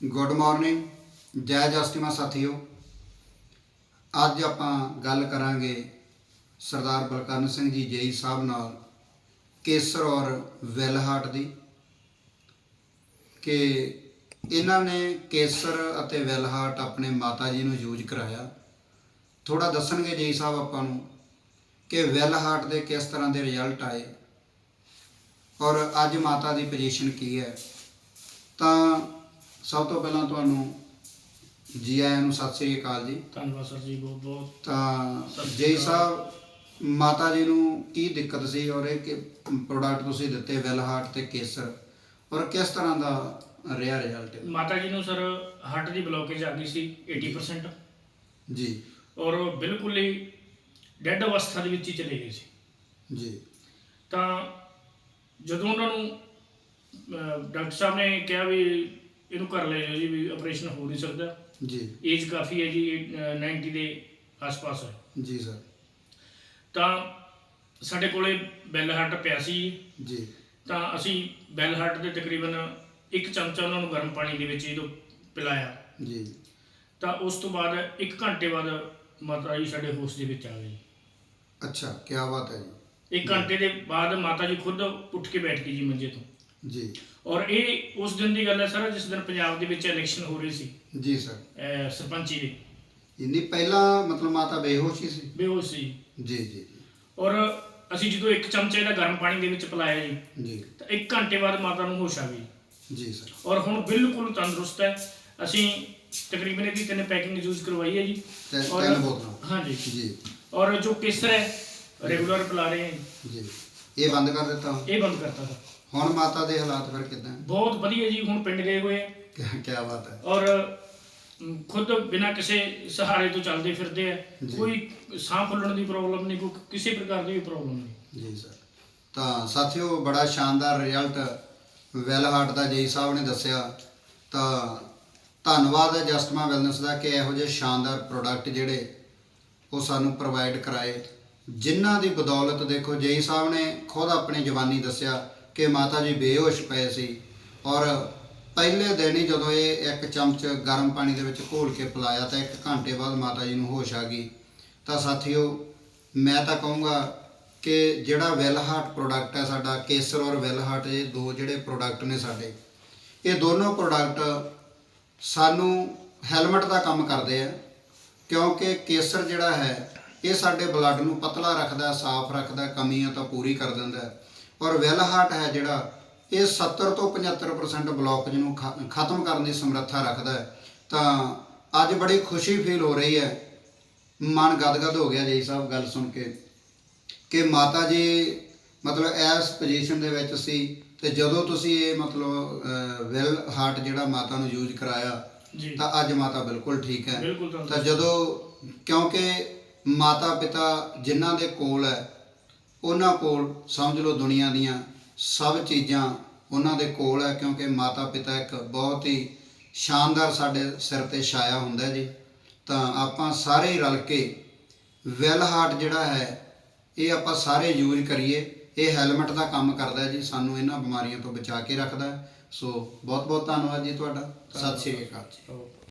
Good morning, ਜੈ ਜਸਟਿਮਾ ਸਾਥੀਓ। ਅੱਜ ਆਪਾਂ ਗੱਲ ਕਰਾਂਗੇ ਸਰਦਾਰ ਬਲਕਰਨ ਸਿੰਘ ਜੀ ਜੇਈ ਸਾਹਿਬ ਨਾਲ ਕੇਸਰ ਔਰ ਵੈਲਹਾਟ ਦੀ, ਕਿ ਇਹਨਾਂ ਨੇ ਕੇਸਰ ਅਤੇ ਵੈਲਹਾਟ ਆਪਣੇ ਮਾਤਾ ਜੀ ਨੂੰ ਯੂਜ਼ ਕਰਾਇਆ। ਥੋੜਾ ਦੱਸਣਗੇ ਜੇਈ ਸਾਹਿਬ ਆਪਾਂ ਨੂੰ ਕਿ ਵੈਲਹਾਟ ਦੇ ਕਿਸ ਤਰ੍ਹਾਂ ਦੇ ਰਿਜ਼ਲਟ ਆਏ ਔਰ ਅੱਜ ਮਾਤਾ ਦੀ ਪੋਜੀਸ਼ਨ ਕੀ ਹੈ। ਤਾਂ ਸਭ ਤੋਂ ਪਹਿਲਾਂ ਤੁਹਾਨੂੰ ਜੀ ਆਇਆਂ ਨੂੰ ਸਤਿ ਸ੍ਰੀ ਅਕਾਲ ਜੀ। ਧੰਨਵਾਦ ਸਰ ਜੀ ਬਹੁਤ ਬਹੁਤ ਤਾਂ ਜੈ। ਸਾਹਿਬ ਮਾਤਾ ਜੀ ਨੂੰ ਕੀ ਦਿੱਕਤ ਸੀ ਔਰ ਇਹ ਕਿ ਪ੍ਰੋਡਕਟ ਤੁਸੀਂ ਦਿੱਤੇ ਵੈਲਹਾਰਟ ਤੇ ਕੇਸਰ ਔਰ ਕਿਸ ਤਰ੍ਹਾਂ ਦਾ ਰਿਹਾ ਰਿਜ਼ਲਟ ਮਾਤਾ ਜੀ ਨੂੰ ਸਰ ਹਾਰਟ ਦੀ ਬਲੋਕੇਜ ਆ ਗਈ ਸੀ 80% ਜੀ। ਔਰ ਬਿਲਕੁਲ ਹੀ ਡੈੱਡ ਅਵਸਥਾ ਦੇ ਵਿੱਚ ਹੀ ਚਲੇ ਗਏ ਸੀ। ਜੀ। ਤਾਂ ਜਦੋਂ ਉਹਨਾਂ ਨੂੰ ਡਾਕਟਰ ਸਾਹਿਬ ਨੇ ਕਿਹਾ ਵੀ ਇਹਨੂੰ ਕਰ ਲੈ ਜਾਓ ਜੀ ਵੀ ਆਪਰੇਸ਼ਨ ਹੋ ਨਹੀਂ ਸਕਦਾ। ਜੀ। ਏਜ ਕਾਫੀ ਹੈ ਜੀ ਅਹ, 90 ਦੇ ਆਸ-ਪਾਸ ਹੈ। ਜੀ ਸਰ ਤਾਂ ਸਾਡੇ ਕੋਲੇ ਬੈਲ ਹਾਰਟ ਪਿਆ ਸੀ ਜੀ। ਤਾਂ ਅਸੀਂ ਬੈਲ ਹਾਰਟ ਦੇ ਤਕਰੀਬਨ ਇੱਕ ਚਮਚਾ ਉਹਨਾਂ ਨੂੰ ਗਰਮ ਪਾਣੀ ਦੇ ਵਿੱਚ ਜਦੋਂ ਪਿਲਾਇਆ। ਜੀ। ਤਾਂ ਉਸ ਤੋਂ ਬਾਅਦ 1 ਘੰਟੇ ਬਾਅਦ ਮਾਤਾ ਜੀ ਸਾਡੇ ਹੋਸ਼ ਦੇ ਵਿੱਚ ਆ ਗਏ। ਅੱਛਾ ਕੀ ਬਾਤ ਹੈ ਜੀ। 1 ਘੰਟੇ ਦੇ ਬਾਅਦ ਮਾਤਾ ਜੀ ਖੁਦ ਉੱਠ ਕੇ ਬੈਠ ਗਈ ਜੀ ਮੰਜੇ ਤੋਂ। ਜੀ। ਔਰ ਇਹ ਉਸ ਦਿਨ ਦੀ ਗੱਲ ਹੈ ਸਰ ਜਿਸ ਦਿਨ ਪੰਜਾਬ ਦੇ ਵਿੱਚ ਇਲੈਕਸ਼ਨ ਹੋ ਰਹੀ ਸੀ। ਜੀ ਸਰ। ਅਹ ਸਰਪੰਚੀ ਦੇ। ਇੰਨੀ ਪਹਿਲਾਂ ਮਤਲਬ ਮਾਤਾ ਬੇਹੋਸ਼ ਹੀ ਸੀ। ਬੇਹੋਸ਼ ਸੀ। ਜੀ ਜੀ। ਔਰ ਅਸੀਂ ਜਦੋਂ ਇੱਕ ਚਮਚੇ ਦਾ ਗਰਮ ਪਾਣੀ ਦੇ ਵਿੱਚ ਪਿਲਾਇਆ ਜੀ ਜੀ। ਤਾਂ 1 ਘੰਟੇ ਬਾਅਦ ਮਾਤਾ ਨੂੰ ਹੋਸ਼ ਆ ਗਈ। ਜੀ ਸਰ। ਔਰ ਹੁਣ ਬਿਲਕੁਲ ਤੰਦਰੁਸਤ ਹੈ। ਅਸੀਂ ਤਕਰੀਬਨ ਇਹਦੀ ਤਿੰਨ ਪੈਕਿੰਗ ਯੂਜ਼ ਕਰਵਾਈ ਹੈ ਜੀ। ਤਿੰਨ ਬੋਤਲਾਂ। ਹਾਂਜੀ। ਜੀ। ਔਰ ਜੋ ਕੇਸਰ ਹੈ ਰੈਗੂਲਰ ਪਿਲਾ ਰਹੇ ਹਾਂ ਜੀ। ਇਹ ਬੰਦ ਕਰ ਦਿੱਤਾ। ਇਹ ਬੰਦ ਕਰਤਾ ਸਰ। ਹੁਣ ਮਾਤਾ ਦੇ ਹਾਲਾਤ ਫਿਰ ਕਿਦਾਂ? ਬਹੁਤ ਵਧੀਆ ਜੀ ਹੁਣ ਪਿੰਡ ਗਏ ਹੋਏ ਆ। ਕੀ ਬਾਤ ਹੈ। ਔਰ ਅਮ, ਖੁਦ ਬਿਨਾਂ ਕਿਸੇ ਸਹਾਰੇ ਤੋਂ ਚੱਲਦੇ ਫਿਰਦੇ ਆ। ਜੀ। ਕੋਈ ਸਾਹ ਫੁੱਲਣ ਦੀ ਪ੍ਰੋਬਲਮ ਨਹੀਂ ਕੋਈ ਕਿਸੇ ਪ੍ਰਕਾਰ ਦੀ ਪ੍ਰੋਬਲਮ ਨਹੀਂ। ਜੀ ਸਰ। ਤਾਂ ਸਾਥੀਓ ਬੜਾ ਸ਼ਾਨਦਾਰ ਰਿਜ਼ਲਟ ਵੈਲਹਾਰਟ ਦਾ ਜੇਈ ਸਾਹਿਬ ਨੇ ਦੱਸਿਆ। ਤਾਂ ਧੰਨਵਾਦ ਹੈ ਜਸਟਮਾ ਵੈਲਨੈਸ ਦਾ ਕਿ ਇਹੋ ਜਿਹੇ ਸ਼ਾਨਦਾਰ ਪ੍ਰੋਡਕਟ ਜਿਹੜੇ ਉਹ ਸਾਨੂੰ ਪ੍ਰੋਵਾਈਡ ਕਰਾਏ। ਜਿਨ੍ਹਾਂ ਦੀ ਬਦੌਲਤ ਦੇਖੋ, ਜੇਈ ਸਾਹਿਬ ਨੇ ਖੁਦ ਆਪਣੀ ਜਵਾਨੀ ਦੱਸਿਆ ਕਿ ਮਾਤਾ ਜੀ ਬੇਹੋਸ਼ ਪਏ ਸੀ ਔਰ ਪਹਿਲੇ ਦਿਨ ਹੀ ਜਦੋਂ ਇਹ ਇੱਕ ਚਮਚ ਗਰਮ ਪਾਣੀ ਦੇ ਵਿੱਚ ਘੋਲ ਕੇ ਪਿਲਾਇਆ ਤਾਂ ਇੱਕ ਘੰਟੇ ਬਾਅਦ ਮਾਤਾ ਜੀ ਨੂੰ ਹੋਸ਼ ਆ ਗਈ। ਤਾਂ ਸਾਥੀਓ, ਮੈਂ ਤਾਂ ਕਹੂੰਗਾ ਕਿ ਜਿਹੜਾ ਵੈਲ ਹਾਰਟ ਪ੍ਰੋਡਕਟ ਹੈ ਸਾਡਾ, ਕੇਸਰ ਔਰ ਵੈਲ ਹਾਰਟ, ਇਹ ਦੋ ਜਿਹੜੇ ਪ੍ਰੋਡਕਟ ਨੇ ਸਾਡੇ। ਇਹ ਦੋਨੋਂ ਪ੍ਰੋਡਕਟ ਸਾਨੂੰ ਹੈਲਮਟ ਦਾ ਕੰਮ ਕਰਦੇ ਆ, ਕਿਉਂਕਿ ਕੇਸਰ ਜਿਹੜਾ ਹੈ ਇਹ ਸਾਡੇ ਬਲੱਡ ਨੂੰ ਪਤਲਾ ਰੱਖਦਾ ਸਾਫ਼ ਰੱਖਦਾ ਕਮੀਆਂ ਤਾਂ ਪੂਰੀ ਕਰ ਦਿੰਦਾ। ਔਰ ਵੈਲਹਾਰਟ ਹੈ ਜਿਹੜਾ ਇਹ 70 ਤੋਂ 75% ਬਲੌਕੇਜ ਨੂੰ ਖਤਮ ਕਰਨ ਦੀ ਸਮਰੱਥਾ ਰੱਖਦਾ ਹੈ। ਤਾਂ ਅੱਜ ਬੜੀ ਖੁਸ਼ੀ ਫੀਲ ਹੋ ਰਹੀ ਹੈ। ਮਨ ਗਦਗਦ ਹੋ ਗਿਆ ਜੀ ਸਾਹਿਬ ਗੱਲ ਸੁਣ ਕੇ ਕਿ ਮਾਤਾ ਜੀ ਮਤਲਬ ਇਸ ਪੋਜੀਸ਼ਨ ਦੇ ਵਿੱਚ ਸੀ ਤੇ ਜਦੋਂ ਤੁਸੀਂ ਇਹ ਮਤਲਬ ਵੈਲ ਹਾਰਟ ਜਿਹੜਾ ਮਾਤਾ ਨੂੰ ਯੂਜ਼ ਕਰਾਇਆ ਤਾਂ ਅੱਜ ਮਾਤਾ ਬਿਲਕੁਲ ਠੀਕ ਹੈ। ਤਾਂ ਜਦੋਂ ਕਿਉਂਕਿ ਮਾਤਾ ਪਿਤਾ ਜਿਨ੍ਹਾਂ ਦੇ ਕੋਲ ਹੈ ਉਹਨਾਂ ਕੋਲ ਸਮਝ ਲਓ ਦੁਨੀਆ ਦੀਆਂ ਸਭ ਚੀਜ਼ਾਂ ਉਹਨਾਂ ਦੇ ਕੋਲ ਹੈ ਕਿਉਂਕਿ ਮਾਤਾ ਪਿਤਾ ਇੱਕ ਬਹੁਤ ਹੀ ਸ਼ਾਨਦਾਰ ਸਾਡੇ ਸਿਰ ਤੇ ਛਾਇਆ ਹੁੰਦਾ ਹੈ ਜੀ। ਤਾਂ ਆਪਾਂ ਸਾਰੇ ਰਲ ਕੇ ਵੈਲ ਹਾਰਟ ਜਿਹੜਾ ਹੈ ਇਹ ਆਪਾਂ ਸਾਰੇ ਯੂਜ਼ ਕਰੀਏ। ਇਹ ਹੈਲਮਟ ਦਾ ਕੰਮ ਕਰਦਾ ਹੈ ਜੀ ਸਾਨੂੰ ਇਹਨਾਂ ਬਿਮਾਰੀਆਂ ਤੋਂ ਬਚਾ ਕੇ ਰੱਖਦਾ। ਸੋ ਬਹੁਤ ਬਹੁਤ ਧੰਨਵਾਦ ਜੀ ਤੁਹਾਡਾ। ਸਤਿ ਸ਼੍ਰੀ ਅਕਾਲ ਜੀ।